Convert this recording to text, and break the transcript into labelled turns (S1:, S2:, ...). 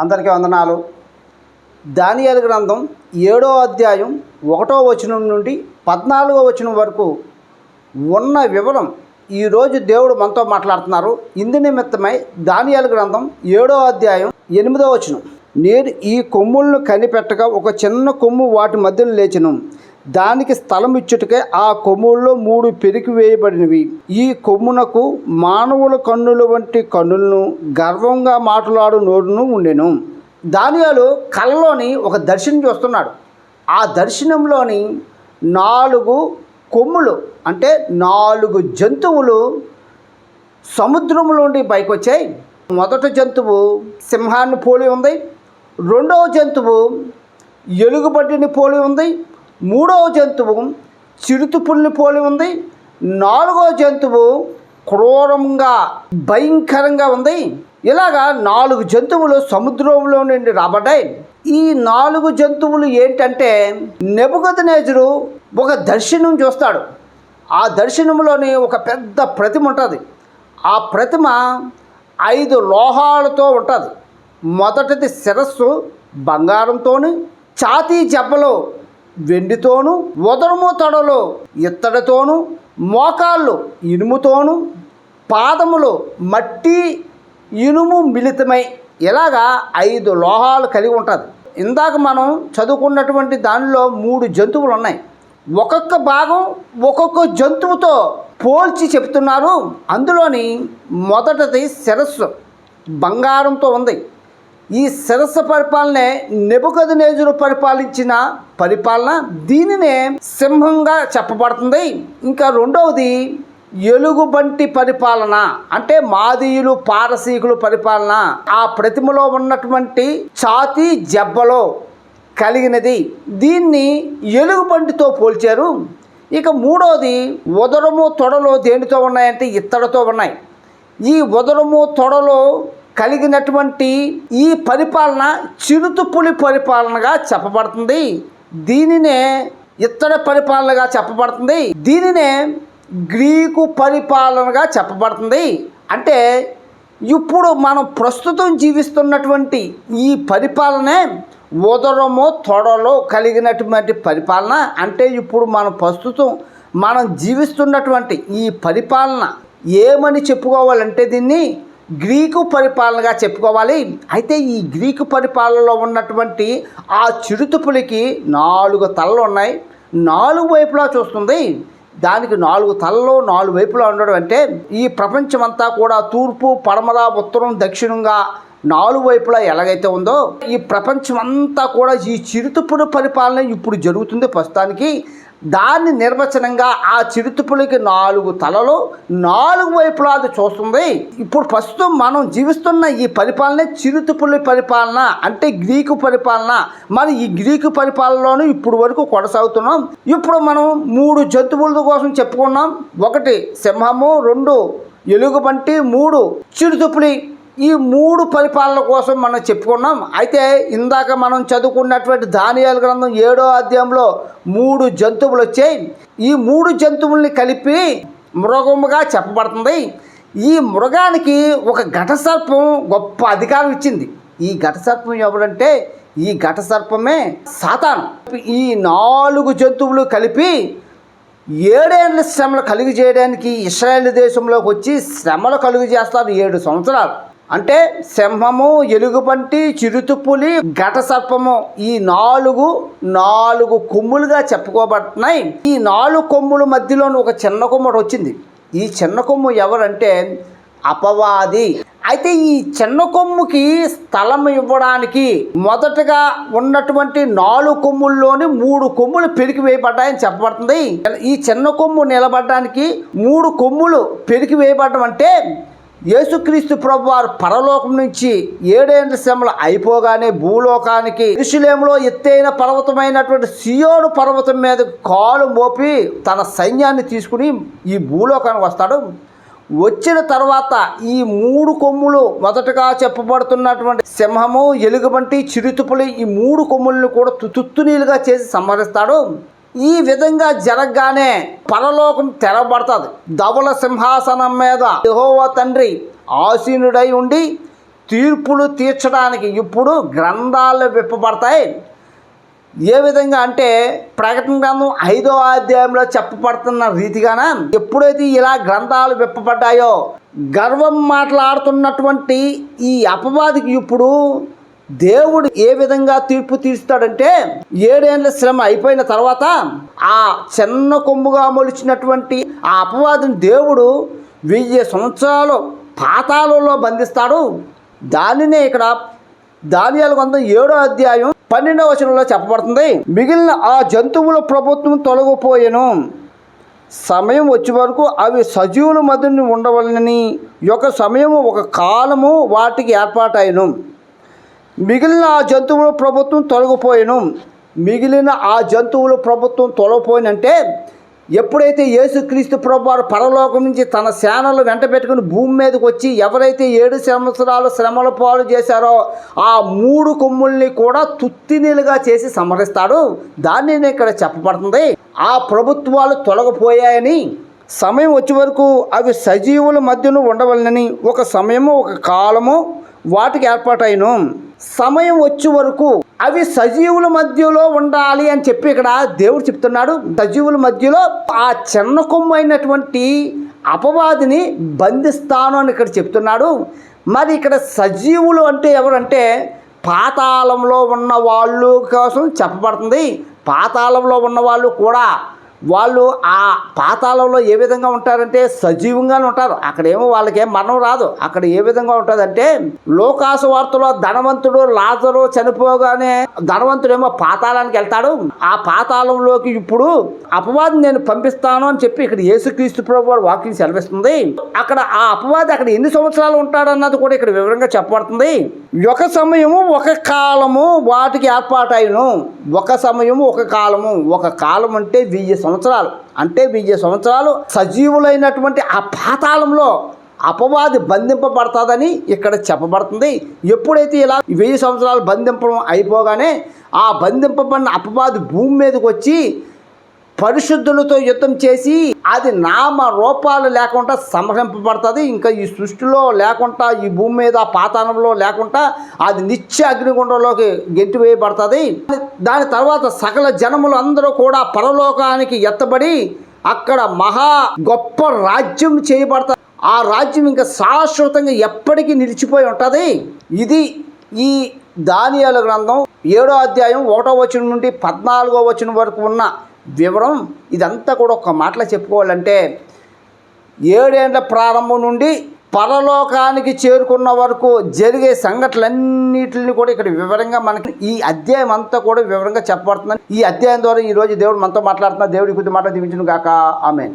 S1: అందరికీ వందనాలు. దానియాల గ్రంథం ఏడో అధ్యాయం ఒకటో వచనం నుండి పద్నాలుగో వచనం వరకు ఉన్న వివరం ఈరోజు దేవుడు మనతో మాట్లాడుతున్నారు. ఇందు నిమిత్తమై దానియాల గ్రంథం ఏడో అధ్యాయం ఎనిమిదో వచనం. నేను ఈ కొమ్ములను కనిపెట్టగా ఒక చిన్న కొమ్ము వాటి మధ్యలో లేచను. దానికి స్థలం ఇచ్చుటకే ఆ కొమ్ముల్లో మూడు పెరికి వేయబడినవి. ఈ కొమ్మునకు మానవుల కన్నుల వంటి కన్నులను గర్వంగా మాట్లాడు నోరును ఉండెను. దానియాలు కళ్ళలోని ఒక దర్శనం చూస్తున్నాడు. ఆ దర్శనంలోని నాలుగు కొమ్ములు అంటే నాలుగు జంతువులు సముద్రంలోండి పైకి వచ్చాయి మొదటి జంతువు సింహాన్ని పోలి ఉంది. రెండవ జంతువు ఎలుగుబడ్డిని పోలి ఉంది. మూడవ జంతువు చిరుతుపుల్లి పోలి ఉంది. నాలుగవ జంతువు క్రూరంగా భయంకరంగా ఉంది. ఇలాగా నాలుగు జంతువులు సముద్రంలో నుండి రాబడ్డాయి. ఈ నాలుగు జంతువులు ఏంటంటే నెబుగదనేజరు ఒక దర్శనం చూస్తాడు. ఆ దర్శనంలోని ఒక పెద్ద ప్రతిమ ఉంటుంది. ఆ ప్రతిమ ఐదు లోహాలతో ఉంటుంది. మొదటిది శిరస్సు బంగారంతో ఛాతీ జబ్బలో వెండితోను ఉదరము తొడలో ఇత్తడితోనూ మోకాళ్ళు ఇనుముతోను పాదములు మట్టి ఇనుము మిళితమై ఇలాగా ఐదు లోహాలు కలిగి ఉంటుంది. ఇందాక మనం చదువుకున్నటువంటి దానిలో మూడు జంతువులు ఉన్నాయి. ఒక్కొక్క భాగం ఒక్కొక్క జంతువుతో పోల్చి చెప్తున్నారు అందులోని మొదటిది శిరస్సు. బంగారంతో ఉంది. ఈ సరస్సు పరిపాలనే నెబుకదనేజులు పరిపాలించిన పరిపాలన దీనినే సింహంగా చెప్పబడుతుంది. ఇంకా రెండవది ఎలుగుబంటి పరిపాలన అంటే మాదీయులు పారసీకులు పరిపాలన. ఆ ప్రతిమలో ఉన్నటువంటి ఛాతీ జబ్బలో కలిగినది. దీన్ని ఎలుగుబంటితో పోల్చారు. ఇక మూడోది ఉదరము తొడలో దేనితో ఉన్నాయంటే ఇత్తడితో ఉన్నాయి. ఈ ఉదరము తొడలో కలిగినటువంటి ఈ పరిపాలన చిరుతుపులి పరిపాలనగా చెప్పబడుతుంది. దీనినే ఇత్తడి పరిపాలనగా చెప్పబడుతుంది. దీనినే గ్రీకు పరిపాలనగా చెప్పబడుతుంది. అంటే ఇప్పుడు మనం ప్రస్తుతం జీవిస్తున్నటువంటి ఈ పరిపాలనే ఉదరము తొడలో కలిగినటువంటి పరిపాలన. అంటే ఇప్పుడు మనం ప్రస్తుతం మనం జీవిస్తున్నటువంటి ఈ పరిపాలన ఏమని చెప్పుకోవాలంటే దీన్ని గ్రీకు పరిపాలనగా చెప్పుకోవాలి. అయితే ఈ గ్రీకు పరిపాలనలో ఉన్నటువంటి ఆ చిరుతుపులికి నాలుగు తలలు ఉన్నాయి. నాలుగు వైపులా చూస్తుంది. దానికి నాలుగు తలలు నాలుగు వైపులా ఉండడం అంటే ఈ ప్రపంచమంతా కూడా తూర్పు పడమర ఉత్తరం దక్షిణంగా నాలుగు వైపులా ఎలాగైతే ఉందో ఈ ప్రపంచం అంతా కూడా ఈ చిరుతుపుడు పరిపాలన ఇప్పుడు జరుగుతుంది ప్రస్తుతానికి. దాన్ని నిర్వచనంగా ఆ చిరుతుపులకి నాలుగు తలలు నాలుగు వైపులా అది చూస్తుంది. ఇప్పుడు ప్రస్తుతం మనం జీవిస్తున్న ఈ పరిపాలన చిరుతుపులి పరిపాలన అంటే గ్రీకు పరిపాలన. మనం ఈ గ్రీకు పరిపాలనలోనూ ఇప్పుడు వరకు కొనసాగుతున్నాం. ఇప్పుడు మనం మూడు జంతువుల కోసం చెప్పుకున్నాం. ఒకటి సింహము రెండు ఎలుగుబంటి మూడు చిరుతుపులి ఈ మూడు పరిపాలన కోసం మనం చెప్పుకున్నాం. అయితే ఇందాక మనం చదువుకున్నటువంటి ధాన్యాల గ్రంథం ఏడో అధ్యాయంలో మూడు జంతువులు వచ్చాయి. ఈ మూడు జంతువుల్ని కలిపి మృగముగా చెప్పబడుతుంది. ఈ మృగానికి ఒక ఘటసర్పం గొప్ప అధికారం ఇచ్చింది. ఈ ఘటసర్పం ఎవరంటే ఈ ఘటసర్పమే సాతాను. ఈ నాలుగు జంతువులు కలిపి ఏడేళ్ళ శ్రమలు కలుగు చేయడానికి ఇస్రాయేల్ దేశంలోకి వచ్చి శ్రమలు కలుగు చేస్తారు ఏడు సంవత్సరాలు. అంటే సింహము ఎలుగుబంటి చిరుతుపులి ఘట సర్పము ఈ నాలుగు నాలుగు కొమ్ములుగా చెప్పుకోబడుతున్నాయి. ఈ నాలుగు కొమ్ముల మధ్యలోని ఒక చిన్న కొమ్ముడు వచ్చింది. ఈ చిన్న కొమ్ము ఎవరంటే అపవాది. అయితే ఈ చిన్న కొమ్ముకి స్థలం ఇవ్వడానికి మొదటగా ఉన్నటువంటి నాలుగు కొమ్ముల్లోని మూడు కొమ్ములు పెరికి వేయబడ్డాయని చెప్పబడుతుంది. ఈ చిన్న కొమ్ము నిలబడడానికి మూడు కొమ్ములు పెరికి వేయబడడం అంటే యేసుక్రీస్తు ప్రభు వారు పరలోకం నుంచి ఏడేండ్ల శ్రమలు అయిపోగానే భూలోకానికి ఇరుషులేములో ఎత్తైన పర్వతమైనటువంటి సియోను పర్వతం మీద కాలు మోపి తన సైన్యాన్ని తీసుకుని ఈ భూలోకానికి వస్తాడు. వచ్చిన తర్వాత ఈ మూడు కొమ్ములు మొదటగా చెప్పబడుతున్నటువంటి సింహము ఎలుగుబంటి చిరుతుపులి ఈ మూడు కొమ్ములను కూడా తుత్తునీలుగా చేసి సంహరిస్తాడు. ఈ విధంగా జరగగానే పరలోకం తెరబడుతుంది. ధవల సింహాసనం మీద యెహోవా తండ్రి ఆసీనుడై ఉండి తీర్పులు తీర్చడానికి ఇప్పుడు గ్రంథాలు విప్పబడతాయి. ఏ విధంగా అంటే ప్రకటన గ్రంథం ఐదో అధ్యాయంలో చెప్పబడుతున్న రీతిగాన ఎప్పుడైతే ఇలా గ్రంథాలు విప్పబడ్డాయో గర్వం మాట్లాడుతున్నటువంటి ఈ అపవాదికి ఇప్పుడు దేవుడు ఏ విధంగా తీర్పు తీరుస్తాడంటే ఏడేళ్ళ శ్రమ అయిపోయిన తర్వాత ఆ చిన్న కొమ్ముగా మొలిచినటువంటి ఆ అపవాదిని దేవుడు వెయ్యి సంవత్సరాలు పాతాలలో బంధిస్తాడు. దానినే ఇక్కడ దానియాల వంద ఏడో అధ్యాయం పన్నెండవ వచనంలో చెప్పబడుతుంది. మిగిలిన ఆ జంతువుల ప్రభుత్వం తొలగిపోయెను. సమయం వచ్చే వరకు అవి సజీవుల మధ్య ఉండవలనని ఒక సమయము ఒక కాలము వాటికి ఏర్పాటైను. మిగిలిన ఆ జంతువుల ప్రభుత్వం తొలగిపోయాను. మిగిలిన ఆ జంతువుల ప్రభుత్వం తొలగిపోయినంటే ఎప్పుడైతే యేసుక్రీస్తు ప్రభు వారు పరలోకం నుంచి తన సేనలు వెంట పెట్టుకుని భూమి మీదకి వచ్చి ఎవరైతే ఏడు సంవత్సరాలు శ్రమల పాలు చేశారో ఆ మూడు కొమ్ముల్ని కూడా తుత్తినీలుగా చేసి సమరిస్తాడు దాన్ని నేను ఇక్కడ చెప్పబడుతుంది. ఆ ప్రభుత్వాలు తొలగిపోయాయని సమయం వచ్చే వరకు అవి సజీవుల మధ్యన ఉండవలనని ఒక సమయము ఒక కాలము వాటికి ఏర్పాటైను. సమయం వచ్చే వరకు అవి సజీవుల మధ్యలో ఉండాలి అని చెప్పి ఇక్కడ దేవుడు చెప్తున్నాడు. సజీవుల మధ్యలో ఆ చిన్న కొమ్ము అయినటువంటి అపవాదిని బంధిస్తాను అని ఇక్కడ చెప్తున్నాడు. మరి ఇక్కడ సజీవులు అంటే ఎవరంటే పాతాళంలో ఉన్న వాళ్ళు కోసం చెప్పబడుతుంది. పాతాళంలో ఉన్న వాళ్ళు కూడా వాళ్ళు ఆ పాతాళంలో ఏ విధంగా ఉంటారంటే సజీవంగానే ఉంటారు. అక్కడేమో వాళ్ళకేం మరణం రాదు. అక్కడ ఏ విధంగా ఉంటుందంటే లోకాసు వార్తలో ధనవంతుడు లాజరు చనిపోగానే ధనవంతుడేమో పాతాళానికి వెళ్తాడు. ఆ పాతాళంలోకి ఇప్పుడు అపవాదం నేను పంపిస్తాను అని చెప్పి ఇక్కడ యేసుక్రీస్తు ప్రభు వారు వాక్యం సెలవిస్తుంది. అక్కడ ఆ అపవాది అక్కడ ఎన్ని సంవత్సరాలు ఉంటాడన్నది కూడా ఇక్కడ వివరంగా చెప్పబడుతుంది. ఒక సమయము ఒక కాలము వాటికి ఏర్పాటైను. ఒక సమయము ఒక కాలము. ఒక కాలం అంటే వెయ్యి సంవత్సరాలు. అంటే వెయ్యి సంవత్సరాలు సజీవులైనటువంటి ఆ పాతాళంలో అపవాది బంధింపబడతాదని ఇక్కడ చెప్పబడుతుంది. ఎప్పుడైతే ఇలా వెయ్యి సంవత్సరాలు బంధింపడం అయిపోగానే ఆ బంధింపబడిన అపవాది భూమి మీదకి వచ్చి పరిశుద్ధులతో యుద్ధం చేసి అది నామ రూపాలు లేకుండా సంహరింపబడుతుంది. ఇంకా ఈ సృష్టిలో లేకుండా ఈ భూమి మీద పాతాళంలో లేకుండా అది నిత్య అగ్నిగుండంలోకి గెంటివేయబడుతుంది దాని తర్వాత సకల జనములు అందరూ కూడా పరలోకానికి ఎత్తబడి అక్కడ మహా గొప్ప రాజ్యం చేయబడతారు. ఆ రాజ్యం ఇంకా శాశ్వతంగా ఎప్పటికీ నిలిచిపోయి ఉంటుంది. ఇది ఈ దానియాల గ్రంథం ఏడో అధ్యాయం ఒకటో వచనం నుండి పద్నాలుగో వచనం వరకు ఉన్న వివరం ఇదంతా కూడా ఒక మాటలో చెప్పుకోవాలంటే ఏడేండ్ల ప్రారంభం నుండి పరలోకానికి చేరుకున్న వరకు జరిగే సంఘటనలన్నిటిని కూడా ఇక్కడ వివరంగా మనకి ఈ అధ్యాయం అంతా కూడా వివరంగా చెప్పబడుతుంది ఈ అధ్యాయం ద్వారా ఈ రోజు దేవుడు మనతో మాట్లాడుతున్న దేవుడి కొద్ది మాట దీవించును గాక. ఆమెన్.